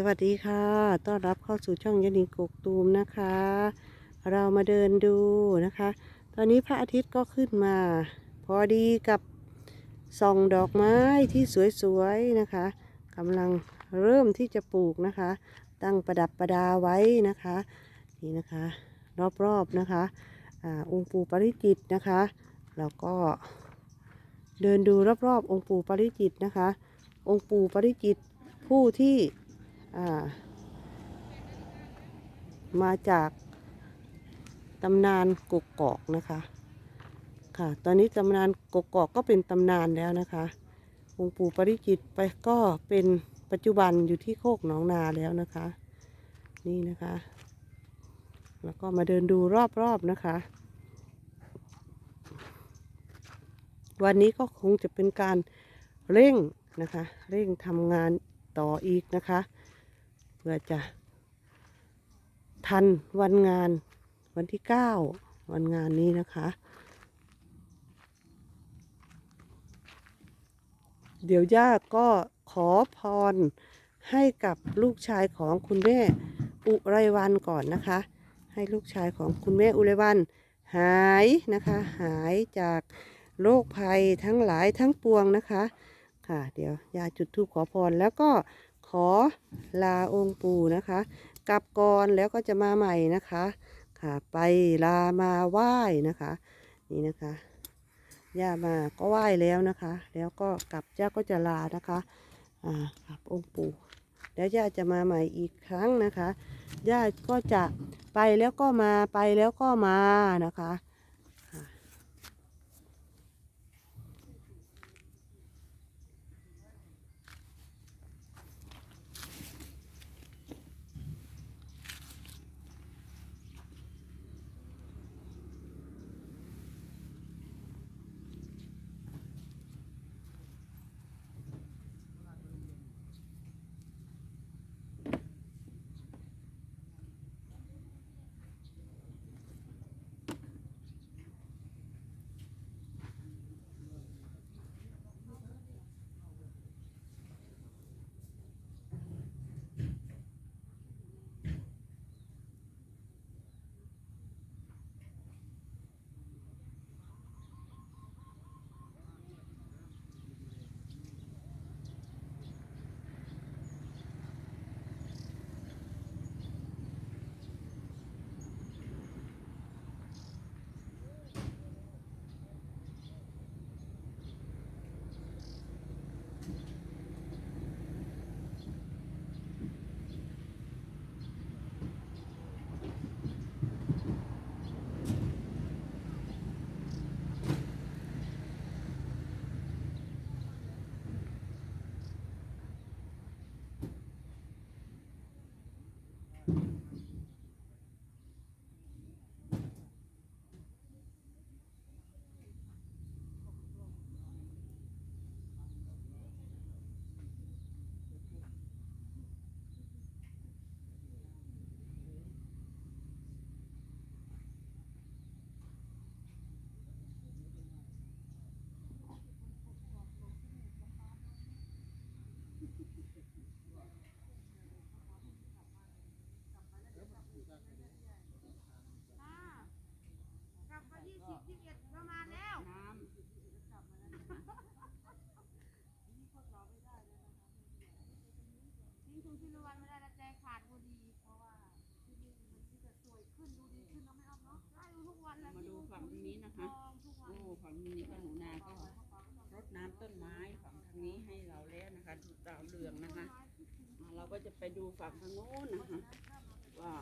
สวัสดีค่ะ ต้อนรับเข้าสู่ช่องยานิงกกตูมนะคะ เรามาเดินดูนะคะ ตอนนี้พระอาทิตย์ก็ขึ้นมา พอดีกับส่องดอกไม้ที่สวยๆนะคะกำลังเริ่มที่จะปลูกนะคะ ตั้งประดับประดาไว้นะคะ นี่นะคะ รอบๆนะคะอาองค์ปู่ปริจิตนะคะ แล้วก็เดินดูรอบๆองค์ปู่ปริจิตนะคะ องค์ปู่ปริจิตผู้ที่ มาจากตำนานกกกอกนะคะ ค่ะ ตอนนี้ตำนานกกกอกก็เป็นตำนานแล้วนะคะองค์ปู่ปริจิตรไปก็เป็นปัจจุบันอยู่ที่โคกหนองนาแล้วนะคะ นี่นะคะ แล้วก็มาเดินดูรอบๆนะคะ วันนี้ก็คงจะเป็นการเร่งนะคะ เร่งทำงานต่ออีกนะคะ พื่อจะทันวันงานวันที่9วันงานนี้นะคะ เดี๋ยวย่าก็ขอพรให้กับลูกชายของคุณแม่อุไรวันก่อนนะคะ ให้ลูกชายของคุณแม่อุไรวัน หายนะคะ หายจากโรคภัยทั้งหลายทั้งปวงนะคะ ค่ะ เดี๋ยว ยาจุดธูปขอพรแล้วก็ ขอลาองค์ปู่นะคะ กลับก่อนแล้วก็จะมาใหม่นะคะ ค่ะไปลามาไหว้นะคะ นี่นะคะย่ามาก็ไหว้แล้วนะคะ แล้วก็กลับย่าก็จะลานะคะอ่ากลับองค์ปู่แล้วย่าจะมาใหม่อีกครั้งนะคะย่าก็จะไปแล้วก็มาไปแล้วก็มานะคะ ฝั่งนี้ก็หนูนาก็รดน้ำต้นไม้ฝั่งทางนี้ให้เราแล้วนะคะดูดาวเรืองนะคะ เราก็จะไปดูฝั่งทางโน้นนะคะว่า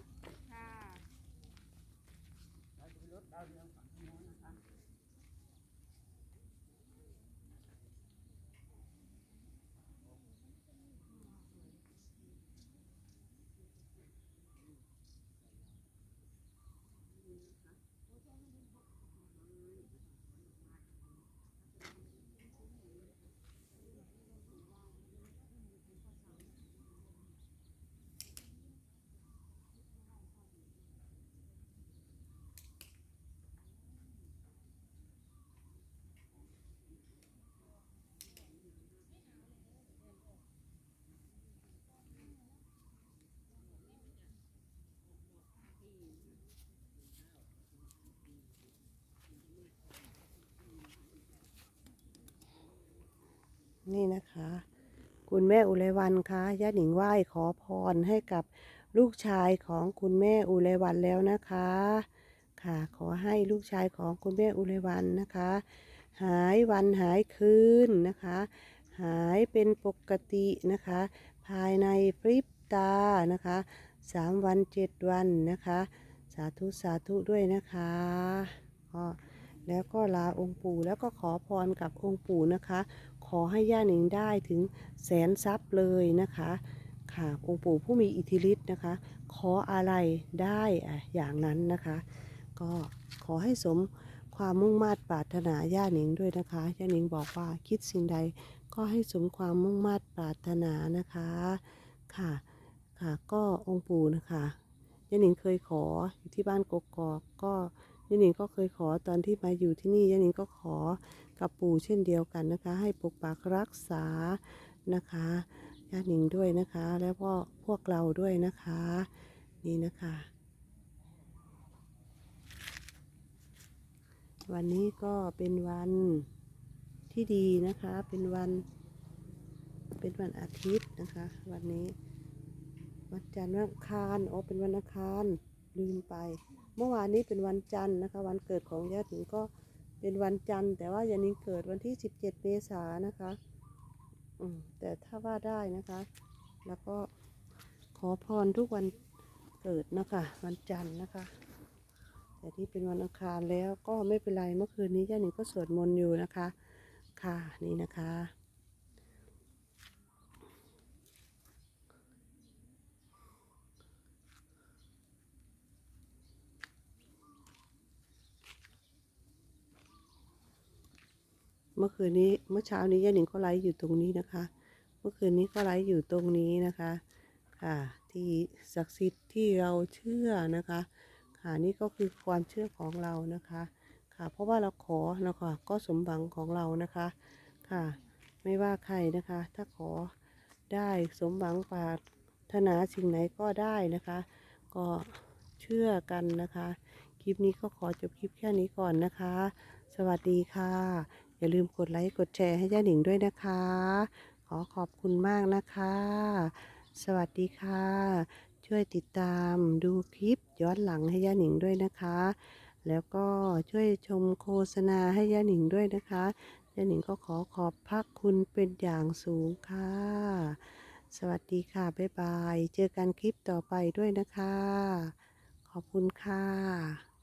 นี่นะคะ คุณแม่อุไรวันคะย่าหนิงไหว้ขอพรให้กับลูกชายของคุณแม่อุไรวันแล้วนะคะ ค่ะ ขอให้ลูกชายของคุณแม่อุไรวันนะคะ หายวันหายคืนนะคะ หายเป็นปกตินะคะ ภายในพริบตานะคะสามวันเจ็ดวันนะคะ สาธุสาธุด้วยนะคะก็แล้วก็ลาองค์ปู่แล้วก็ขอพรกับองค์ปู่นะคะ อให้ย่าหนิงได้ถึงแสนทรัพย์เลยนะคะค่ะองค์ปู่ผู้มีอิทธิฤทธิ์นะคะ ขออะไรได้อะอย่างนั้นนะคะ ก็ขอให้สมความมุ่งมา่ปรารถนาย่าหนิงด้วยนะคะย่าหนิงบอกว่าคิดสิ่งใดก็ให้สมความมุ่งมา่ปรารถนานะคะค่ะค่ะก็องค์ปู่นะคะย่าหนิงเคยขออยู่ที่บ้านกกอกก็ ย่าหนิงก็เคยขอตอนที่มาอยู่ที่นี่ย่าหนิงก็ขอกับปู่เช่นเดียวกันนะคะ ให้ปกปักรักษานะคะย่าหนิงด้วยนะคะ แล้วก็พวกเราด้วยนะคะ นี่นะคะ วันนี้ก็เป็นวันที่ดีนะคะเป็นวันเป็นวันอาทิตย์นะคะ วันนี้วันจันทร์วันอังคารอ๋อเป็นวันอังคารลืมไป เมื่อวานนี้เป็นวันจันทร์นะคะ วันเกิดของย่าถึงก็เป็นวันจันทร์ แต่ว่ายานิงเกิดวันที่ 17 เมษายนนะคะแต่ถ้าว่าได้นะคะ แล้วก็ขอพรทุกวันเกิดนะคะ วันจันทร์นะคะ แต่ที่เป็นวันอังคารแล้วก็ไม่เป็นไรเมื่อคืนนี้ย่าหนิงก็สวดมนต์อยู่นะคะ ค่ะนี่นะคะ เมื่อคืนนี้เมื่อเช้านี้ย่าหนิงก็ไลฟ์อยู่ตรงนี้นะคะ เมื่อคืนนี้ก็ไลฟ์อยู่ตรงนี้นะคะค่ะที่ศักดิ์สิทธิ์ที่เราเชื่อนะคะค่ะนี่ก็คือความเชื่อของเรานะคะค่ะเพราะว่าเราขอนะคะก็สมหวังของเรานะคะค่ะ ไม่ว่าใครนะคะ ถ้าขอได้สมหวังปรารถนาสิ่งไหนก็ได้นะคะ ก็เชื่อกันนะคะ คลิปนี้ก็ขอจบคลิปแค่นี้ก่อนนะคะ สวัสดีค่ะ อย่าลืมกดไลค์กดแชร์ให้ย่าหนิงด้วยนะคะ ขอขอบคุณมากนะคะ สวัสดีค่ะ ช่วยติดตามดูคลิปย้อนหลังให้ย่าหนิงด้วยนะคะ แล้วก็ช่วยชมโฆษณาให้ย่าหนิงด้วยนะคะย่าหนิงก็ขอขอบพระคุณเป็นอย่างสูงค่ะ สวัสดีค่ะ บ๊ายบาย เจอกันคลิปต่อไปด้วยนะคะ ขอบคุณค่ะ